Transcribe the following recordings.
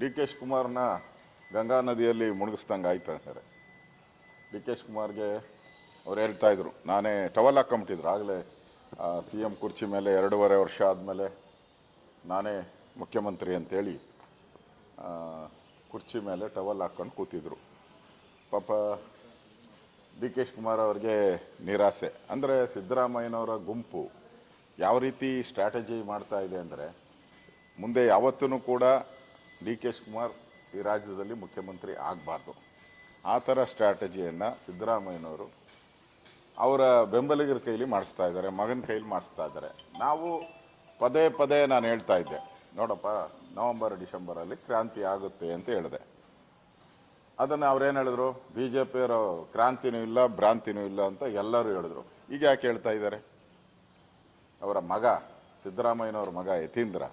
D K ಶಿವಕುಮಾರ್ನ Ganga ನದಿಯಲ್ಲಿ ಮುಳುಗಿಸ್ದಂಗೆ ಆಯ್ತು ಅಂದರೆ ಡಿ ಕೆ ಶಿವಕುಮಾರ್ಗೆ ಅವ್ರು ಹೇಳ್ತಾ ಇದ್ರು, ನಾನೇ ಟವಲ್ ಹಾಕೊಂಬಿಟ್ಟಿದ್ರು, ಆಗಲೇ ಸಿ ಎಂ ಕುರ್ಚಿ ಮೇಲೆ ಎರಡೂವರೆ ವರ್ಷ ಆದಮೇಲೆ ನಾನೇ ಮುಖ್ಯಮಂತ್ರಿ ಅಂತೇಳಿ ಕುರ್ಚಿ ಮೇಲೆ ಟವಲ್ ಹಾಕ್ಕೊಂಡು ಕೂತಿದ್ರು. ಪಾಪ ಡಿ ಕೆ ಶಿವಕುಮಾರ್ ಅವ್ರಿಗೆ ನಿರಾಸೆ. ಅಂದರೆ ಸಿದ್ದರಾಮಯ್ಯನವರ ಗುಂಪು ಯಾವ ರೀತಿ ಸ್ಟ್ರಾಟಜಿ ಮಾಡ್ತಾ ಇದೆ ಅಂದರೆ, ಮುಂದೆ ಯಾವತ್ತೂ ಕೂಡ ಡಿ ಕೆ ಶಿವಕುಮಾರ್ ಈ ರಾಜ್ಯದಲ್ಲಿ ಮುಖ್ಯಮಂತ್ರಿ ಆಗಬಾರ್ದು. ಆ ಥರ ಸ್ಟ್ರಾಟಜಿಯನ್ನು ಸಿದ್ದರಾಮಯ್ಯನವರು ಅವರ ಬೆಂಬಲಿಗರ ಕೈಲಿ ಮಾಡಿಸ್ತಾ ಇದ್ದಾರೆ, ಮಗನ ಕೈಲಿ ಮಾಡಿಸ್ತಾ ಇದ್ದಾರೆ. ನಾವು ಪದೇ ಪದೇ ನಾನು ಹೇಳ್ತಾ ಇದ್ದೆ, ನೋಡಪ್ಪ, ನವಂಬರ್, ಡಿಸೆಂಬರಲ್ಲಿ ಕ್ರಾಂತಿ ಆಗುತ್ತೆ ಅಂತ ಹೇಳಿದೆ. ಅದನ್ನು ಅವ್ರೇನು ಹೇಳಿದ್ರು? ಬಿ ಜೆ ಪಿಯವರು ಕ್ರಾಂತಿನೂ ಇಲ್ಲ, ಭ್ರಾಂತಿನೂ ಇಲ್ಲ ಅಂತ ಎಲ್ಲರೂ ಹೇಳಿದ್ರು. ಈಗ ಯಾಕೆ ಹೇಳ್ತಾ ಇದ್ದಾರೆ? ಅವರ ಮಗ, ಸಿದ್ದರಾಮಯ್ಯನವ್ರ ಮಗ ಯತೀಂದ್ರ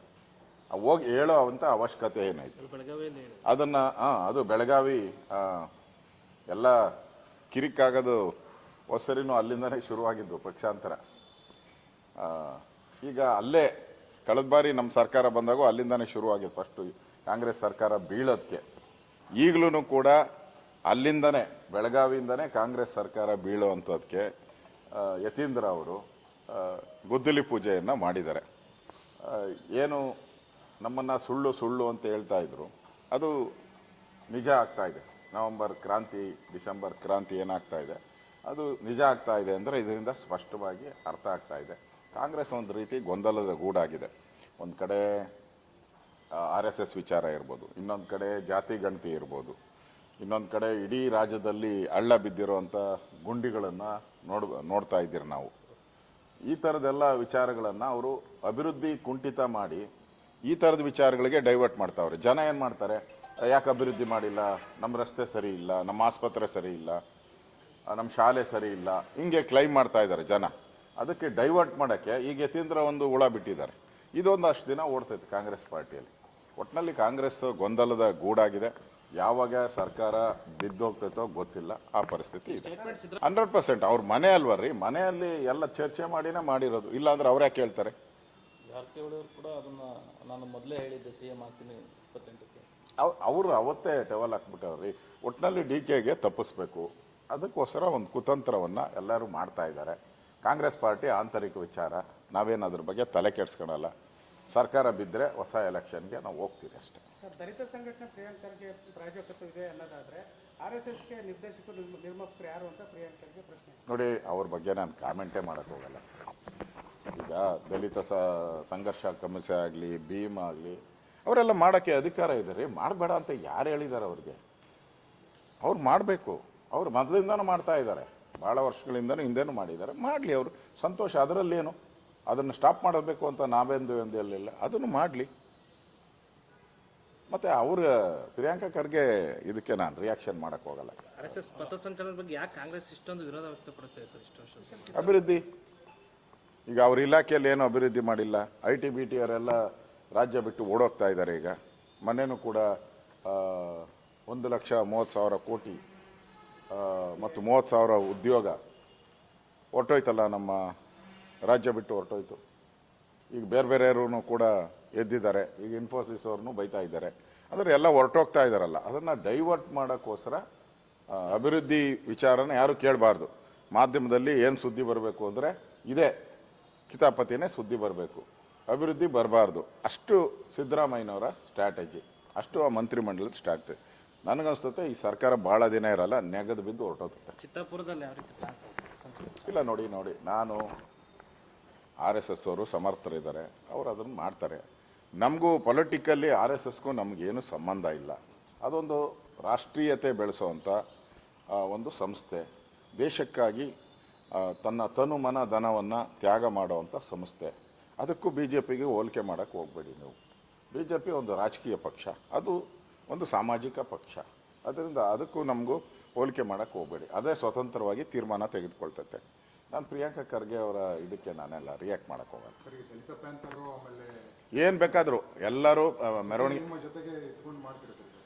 ಹೋಗಿ ಹೇಳೋ ಅಂತ ಅವಶ್ಯಕತೆ ಏನಾಯ್ತು? ಅದನ್ನ ಆ, ಅದು ಬೆಳಗಾವಿ ಎಲ್ಲ ಕಿರಿಕಾಗದು ಹೊಸರಿನೂ ಅಲ್ಲಿಂದನೇ ಶುರುವಾಗಿದ್ದು ಪಕ್ಷಾಂತರ. ಈಗ ಅಲ್ಲೇ ಕಳೆದ ಬಾರಿ ನಮ್ಮ ಸರ್ಕಾರ ಬಂದಾಗೂ ಅಲ್ಲಿಂದನೇ ಶುರುವಾಗಿದ್ದು ಫಸ್ಟು ಕಾಂಗ್ರೆಸ್ ಸರ್ಕಾರ ಬೀಳೋದಕ್ಕೆ ಈಗಲೂ ಕೂಡ ಅಲ್ಲಿಂದನೇ ಬೆಳಗಾವಿಯಿಂದನೇ ಕಾಂಗ್ರೆಸ್ ಸರ್ಕಾರ ಬೀಳುವಂಥದ್ದಕ್ಕೆ ಅಂಥದ್ದಕ್ಕೆ ಯತೀಂದ್ರ ಅವರು ಗುದ್ದಲಿ ಪೂಜೆಯನ್ನು ಮಾಡಿದ್ದಾರೆ. ಏನು ನಮ್ಮನ್ನು ಸುಳ್ಳು ಸುಳ್ಳು ಅಂತ ಹೇಳ್ತಾ ಇದ್ರು. ಅದು ನಿಜ ಆಗ್ತಾ ಇದೆ. ನವೆಂಬರ್ ಕ್ರಾಂತಿ, ಡಿಸೆಂಬರ್ ಕ್ರಾಂತಿ ಏನಾಗ್ತಾ ಇದೆ? ಅದು ನಿಜ ಆಗ್ತಾ ಇದೆ ಅಂದರೆ ಇದರಿಂದ ಸ್ಪಷ್ಟವಾಗಿ ಅರ್ಥ ಆಗ್ತಾ ಇದೆ. ಕಾಂಗ್ರೆಸ್ ಒಂದು ರೀತಿ ಗೊಂದಲದ ಗೂಡಾಗಿದೆ. ಒಂದು ಕಡೆ ಆರ್ ಎಸ್ ಎಸ್ ವಿಚಾರ ಇರ್ಬೋದು. ಇನ್ನೊಂದು ಕಡೆ ಜಾತಿ ಗಣತಿ ಇರ್ಬೋದು. ಇನ್ನೊಂದು ಕಡೆ ಇಡೀ ರಾಜ್ಯದಲ್ಲಿ ಹಳ್ಳ ಬಿದ್ದಿರುವಂಥ ಗುಂಡಿಗಳನ್ನು ನೋಡ್, ನೋಡ್ತಾ ಇದ್ದೀರಿ ನಾವು. ಈ ಥರದೆಲ್ಲ ವಿಚಾರಗಳನ್ನು ಅವರು ಅಭಿವೃದ್ಧಿ ಕುಂಠಿತ ಮಾಡಿ ಈ ಥರದ ವಿಚಾರಗಳಿಗೆ ಡೈವರ್ಟ್ ಮಾಡ್ತಾವ್ರೆ. ಜನ ಏನು ಮಾಡ್ತಾರೆ? ಯಾಕೆ ಅಭಿವೃದ್ಧಿ ಮಾಡಿಲ್ಲ? ನಮ್ಮ ರಸ್ತೆ ಸರಿ ಇಲ್ಲ ನಮ್ಮ ಆಸ್ಪತ್ರೆ ಸರಿ ಇಲ್ಲ ನಮ್ಮ ಶಾಲೆ ಸರಿ ಇಲ್ಲ, ಹಿಂಗೆ ಕ್ಲೈಮ್ ಮಾಡ್ತಾ ಇದ್ದಾರೆ ಜನ. ಅದಕ್ಕೆ ಡೈವರ್ಟ್ ಮಾಡೋಕ್ಕೆ ಈಗ ಯತೀಂದ್ರ ಒಂದು ಹುಳ ಬಿಟ್ಟಿದ್ದಾರೆ. ಇದೊಂದು ಅಷ್ಟು ದಿನ ಓಡ್ತೈತೆ ಕಾಂಗ್ರೆಸ್ ಪಾರ್ಟಿಯಲ್ಲಿ. ಒಟ್ಟಿನಲ್ಲಿ ಕಾಂಗ್ರೆಸ್ ಗೊಂದಲದ ಗೂಡಾಗಿದೆ. ಯಾವಾಗ ಸರ್ಕಾರ ಬಿದ್ದೋಗ್ತೈತೋ ಗೊತ್ತಿಲ್ಲ. ಆ ಪರಿಸ್ಥಿತಿ ಇದೆ. Hundred percent. ಅವ್ರ ಮನೆ ಅಲ್ವರ್ರಿ ಮನೆಯಲ್ಲಿ ಎಲ್ಲ ಚರ್ಚೆ ಮಾಡಿನೇ ಮಾಡಿರೋದು. ಇಲ್ಲಾಂದ್ರೆ ಅವ್ರು ಯಾಕೆ ಹೇಳ್ತಾರೆ? ಜಾರಕಿಹೊಳಿ ಅವರು ಕೂಡ ಅದನ್ನ ನಾನು ಮೊದಲೇ ಹೇಳಿದ್ದೆ ಸಿ ಎಂ ಆಗ್ತೀನಿ ಇಪ್ಪತ್ತೆಂಟಕ್ಕೆ. ಅವರು ಅವತ್ತೇ ಟೆವಲ್ ಹಾಕ್ಬಿಟ್ಟವ್ರಿ. ಒಟ್ಟಿನಲ್ಲಿ ಡಿ ಕೆಗೆ ತಪ್ಪಿಸ್ಬೇಕು. ಅದಕ್ಕೋಸ್ಕರ ಒಂದು ಕುತಂತ್ರವನ್ನು ಎಲ್ಲರೂ ಮಾಡ್ತಾ ಇದ್ದಾರೆ. ಕಾಂಗ್ರೆಸ್ ಪಾರ್ಟಿ ಆಂತರಿಕ ವಿಚಾರ. ನಾವೇನು ಅದ್ರ ಬಗ್ಗೆ ತಲೆ ಕೆಡ್ಸ್ಕೊಳಲ್ಲ. ಸರ್ಕಾರ ಬಿದ್ದರೆ ಹೊಸ ಎಲೆಕ್ಷನ್ಗೆ ನಾವು ಹೋಗ್ತೀವಿ ಅಷ್ಟೇ. ಸರ್ ದಲಿತ ಸಂಘಟನೆ ಪ್ರಿಯಾಂಕರ್ಗೆ ಪ್ರಾಯೋಜಕತ್ವ ಇದೆ ಅನ್ನೋದಾದರೆ ಆರ್ ಎಸ್ ಎಸ್ಗೆ ನಿರ್ದೇಶಕರು ನಿರ್ಮ- ನಿರ್ಮಾಪಕರು ಯಾರು ಅಂತ ಪ್ರಿಯಾಂಕರ್ಗೆ ಪ್ರಶ್ನೆ. ನೋಡಿ ಅವ್ರ ಬಗ್ಗೆ ನಾನು ಕಾಮೆಂಟೇ ಮಾಡೋಕ್ಕೆ ಹೋಗಲ್ಲ. ಈಗ ದಲಿತ ಸ ಸಂಘರ್ಷ ಕಮಿಷನ್ ಆಗಲಿ ಭೀಮ್ ಆಗಲಿ ಅವರೆಲ್ಲ ಮಾಡೋಕ್ಕೆ ಅಧಿಕಾರ ಇದೆ ರೀ. ಮಾಡಬೇಡ ಅಂತ ಯಾರು ಹೇಳಿದ್ದಾರೆ ಅವ್ರಿಗೆ? ಅವ್ರು ಮಾಡಬೇಕು. ಅವ್ರು ಮೊದಲಿಂದನೂ ಮಾಡ್ತಾ ಇದ್ದಾರೆ. ಭಾಳ ವರ್ಷಗಳಿಂದನೂ ಹಿಂದೆನೂ ಮಾಡಿದ್ದಾರೆ. ಮಾಡಲಿ ಅವರು. ಸಂತೋಷ ಅದರಲ್ಲೇನು? ಅದನ್ನು ಸ್ಟಾಪ್ ಮಾಡಬೇಕು ಅಂತ ನಾವೆಂದು ಎಂದು ಹೇಳಿಲ್ಲ ಅದನ್ನು ಮಾಡಲಿ. ಮತ್ತೆ ಅವ್ರ ಪ್ರಿಯಾಂಕಾ ಖರ್ಗೆ ಇದಕ್ಕೆ ನಾನು ರಿಯಾಕ್ಷನ್ ಮಾಡೋಕ್ಕೆ ಹೋಗಲ್ಲ. ಆರ್ ಎಸ್ ಎಸ್ ಪಥಸಂಚಲನದ ಬಗ್ಗೆ ಯಾಕೆ ಕಾಂಗ್ರೆಸ್ ಇಷ್ಟೊಂದು ವಿರೋಧ ವ್ಯಕ್ತಪಡಿಸ್ತಾ ಇದೆ ಸರ್? ಇಷ್ಟು ವರ್ಷ ಅಭಿವೃದ್ಧಿ. ಈಗ ಅವ್ರ ಇಲಾಖೆಯಲ್ಲಿ ಏನೂ ಅಭಿವೃದ್ಧಿ ಮಾಡಿಲ್ಲ. ಐ ಟಿ ಬಿ ಟಿ ಅವರೆಲ್ಲ ರಾಜ್ಯ ಬಿಟ್ಟು ಓಡೋಗ್ತಾ ಇದ್ದಾರೆ ಈಗ. ಮನೆಯೂ ಕೂಡ ಒಂದು ಲಕ್ಷ ಮೂವತ್ತು ಸಾವಿರ ಕೋಟಿ ಮತ್ತು ಮೂವತ್ತು ಸಾವಿರ ಉದ್ಯೋಗ ಹೊರಟೋಯ್ತಲ್ಲ ನಮ್ಮ ರಾಜ್ಯ ಬಿಟ್ಟು ಹೊರಟೋಯ್ತು. ಈಗ ಬೇರೆ ಬೇರೆಯವ್ರೂ ಕೂಡ ಎದ್ದಿದ್ದಾರೆ. ಈಗ ಇನ್ಫೋಸಿಸ್ ಅವ್ರನ್ನೂ ಬೈತಾ ಇದ್ದಾರೆ. ಅಂದರೆ ಎಲ್ಲ ಹೊರಟೋಗ್ತಾ ಇದ್ದಾರಲ್ಲ. ಅದನ್ನು ಡೈವರ್ಟ್ ಮಾಡೋಕ್ಕೋಸ್ಕರ ಅಭಿವೃದ್ಧಿ ವಿಚಾರನ ಯಾರು ಕೇಳಬಾರ್ದು. ಮಾಧ್ಯಮದಲ್ಲಿ ಏನು ಸುದ್ದಿ ಬರಬೇಕು ಅಂದರೆ ಇದೇ. ಕಿತಾಪತಿನೇ ಸುದ್ದಿ ಬರಬೇಕು. ಅಭಿವೃದ್ಧಿ ಬರಬಾರ್ದು. ಅಷ್ಟು ಸಿದ್ದರಾಮಯ್ಯನವರ ಸ್ಟ್ರಾಟಜಿ ಅಷ್ಟು ಆ ಮಂತ್ರಿಮಂಡಲದ ಸ್ಟ್ರಾಟಜಿ ನನಗನ್ಸುತ್ತೆ ಈ ಸರ್ಕಾರ ಭಾಳ ದಿನ ಇರಲ್ಲ ನೆಗದು ಬಿದ್ದು ಹೊರಟೋಗುತ್ತೆ ಚಿತ್ತಾಪುರದಲ್ಲಿ ಯಾವ ರೀತಿ ಪ್ಲಾನ್ ಇಲ್ಲ ನೋಡಿ ನೋಡಿ. ನಾನು ಆರ್ ಎಸ್ ಎಸ್ ಅವರು ಸಮರ್ಥರಿದ್ದಾರೆ. ಅವರು ಅದನ್ನು ಮಾಡ್ತಾರೆ. ನಮಗೂ ಪೊಲಿಟಿಕಲ್ಲಿ ಆರ್ ಎಸ್ ಎಸ್ಗೂ ನಮಗೇನು ಸಂಬಂಧ ಇಲ್ಲ. ಅದೊಂದು ರಾಷ್ಟ್ರೀಯತೆ ಬೆಳೆಸೋವಂಥ ಒಂದು ಸಂಸ್ಥೆ. ದೇಶಕ್ಕಾಗಿ ತನ್ನ ತನು ಮನ ಧನವನ್ನು ತ್ಯಾಗ ಮಾಡುವಂಥ ಸಂಸ್ಥೆ. ಅದಕ್ಕೂ ಬಿ ಜೆ ಪಿಗೆ ಹೋಲಿಕೆ ಮಾಡೋಕ್ಕೆ ಹೋಗಬೇಡಿ ನೀವು. ಬಿ ಜೆ ಪಿ ಒಂದು ರಾಜಕೀಯ ಪಕ್ಷ. ಅದು ಒಂದು ಸಾಮಾಜಿಕ ಪಕ್ಷ. ಅದರಿಂದ ಅದಕ್ಕೂ ನಮಗೂ ಹೋಲಿಕೆ ಮಾಡೋಕ್ಕೆ ಹೋಗಬೇಡಿ. ಅದೇ ಸ್ವತಂತ್ರವಾಗಿ ತೀರ್ಮಾನ ತೆಗೆದುಕೊಳ್ತೈತೆ. ನಾನು ಪ್ರಿಯಾಂಕಾ ಖರ್ಗೆ ಅವರ ಇದಕ್ಕೆ ನಾನೆಲ್ಲ ರಿಯಾಕ್ಟ್ ಮಾಡೋಕ್ಕೆ ಹೋಗಲ್ಲ. ಏನು ಬೇಕಾದರೂ ಎಲ್ಲರೂ ಮೆರವಣಿಗೆ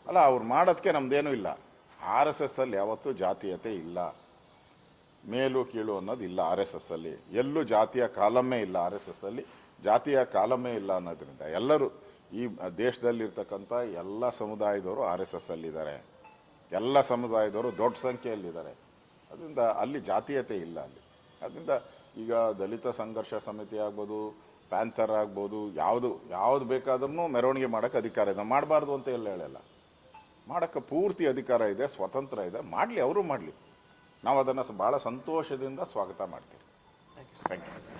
ಅಲ್ಲ ಅವ್ರು ಮಾಡೋದಕ್ಕೆ ನಮ್ದೇನೂ ಇಲ್ಲ. ಆರ್ ಎಸ್ ಎಸ್ ಅಲ್ಲಿ ಯಾವತ್ತೂ ಜಾತೀಯತೆ ಇಲ್ಲ. ಮೇಲು ಕೀಳು ಅನ್ನೋದು ಇಲ್ಲ ಆರ್ ಎಸ್ ಎಸ್ ಅಲ್ಲಿ. ಎಲ್ಲೂ ಜಾತಿಯ ಕಾಲಮ್ಮೇ ಇಲ್ಲ ಆರ್ ಎಸ್ ಎಸ್ ಅಲ್ಲಿ. ಜಾತಿಯ ಕಾಲಮ್ಮೇ ಇಲ್ಲ ಅನ್ನೋದ್ರಿಂದ ಎಲ್ಲರೂ ಈ ದೇಶದಲ್ಲಿರ್ತಕ್ಕಂಥ ಎಲ್ಲ ಸಮುದಾಯದವರು ಆರ್ ಎಸ್ ಎಸ್ ಅಲ್ಲಿದ್ದಾರೆ. ಎಲ್ಲ ಸಮುದಾಯದವರು ದೊಡ್ಡ ಸಂಖ್ಯೆಯಲ್ಲಿದ್ದಾರೆ. ಅದರಿಂದ ಅಲ್ಲಿ ಜಾತೀಯತೆ ಇಲ್ಲ ಅಲ್ಲಿ. ಅದರಿಂದ ಈಗ ದಲಿತ ಸಂಘರ್ಷ ಸಮಿತಿ ಆಗ್ಬೋದು, ಪ್ಯಾಂಥರ್ ಆಗ್ಬೋದು, ಯಾವುದು ಯಾವುದು ಬೇಕಾದ್ರೂ ಮೆರವಣಿಗೆ ಮಾಡೋಕ್ಕೆ ಅಧಿಕಾರ ಇದೆ. ಮಾಡಬಾರ್ದು ಅಂತ ಎಲ್ಲ ಹೇಳಲ್ಲ. ಮಾಡೋಕ್ಕೆ ಪೂರ್ತಿ ಅಧಿಕಾರ ಇದೆ, ಸ್ವತಂತ್ರ ಇದೆ. ಮಾಡಲಿ, ಅವರು ಮಾಡಲಿ. ನಾವು ಅದನ್ನು ಭಾಳ ಸಂತೋಷದಿಂದ ಸ್ವಾಗತ ಮಾಡ್ತೀವಿ. Thank you